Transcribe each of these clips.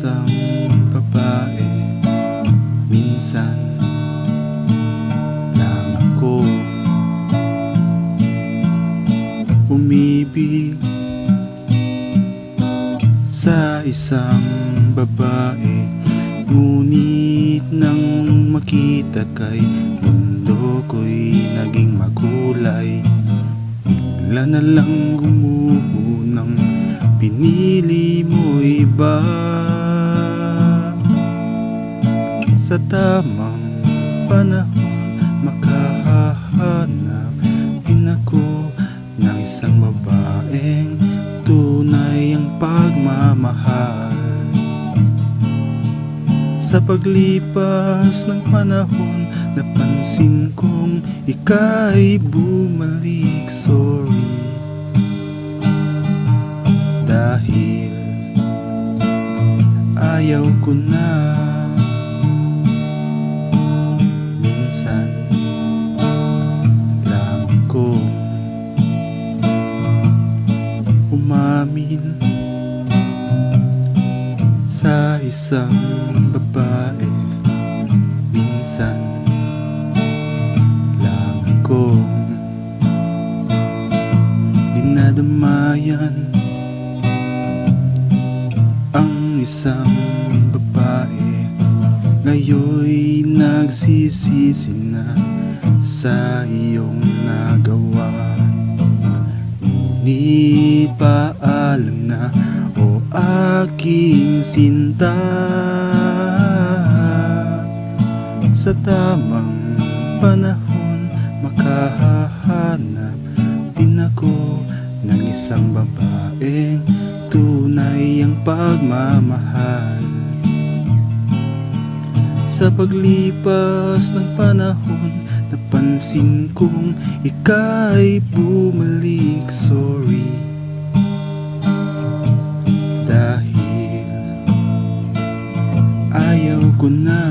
isang babae. Minsan lang ako. Umibig sa isang babae. Ngunit nang makita kay mundo ko'y naging makulay Bigla na lang gumuho ng pinili mo iba sa tamang panahon makahahanap din ako ng isang babaeng tunay ang pagmamahal. Sa paglipas ng panahon napansin kong ika'y bumalik. Sorry. Dahil ayaw ko na minsan lang ko umamin sa isang babae. Minsan lang ko dinadamayan ang isang Ngayon'y nagsisisi na sa iyong nagawa. Ngunit paalam na o aking sinta. Sa tamang panahon makahahanap din ako ng isang babaeng tunay ang pagmamahal sa paglipas ng panahon Napansin kong ika'y bumalik. Sorry. Dahil Ayaw ko na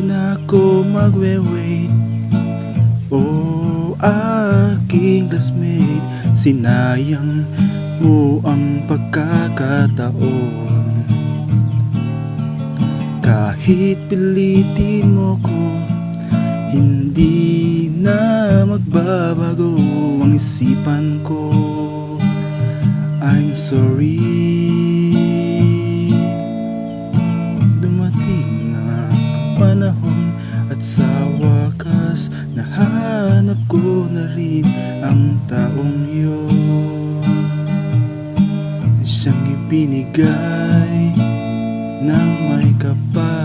Di na ako magwe-wait. O aking classmate Sinayang mo ang pagkakataon. Kahit pilitin mo ko Hindi na magbabago ang isipan ko. I'm sorry wakas Nahanap ko na rin Ang taong yun. Siyang ibinigay Ng may kapal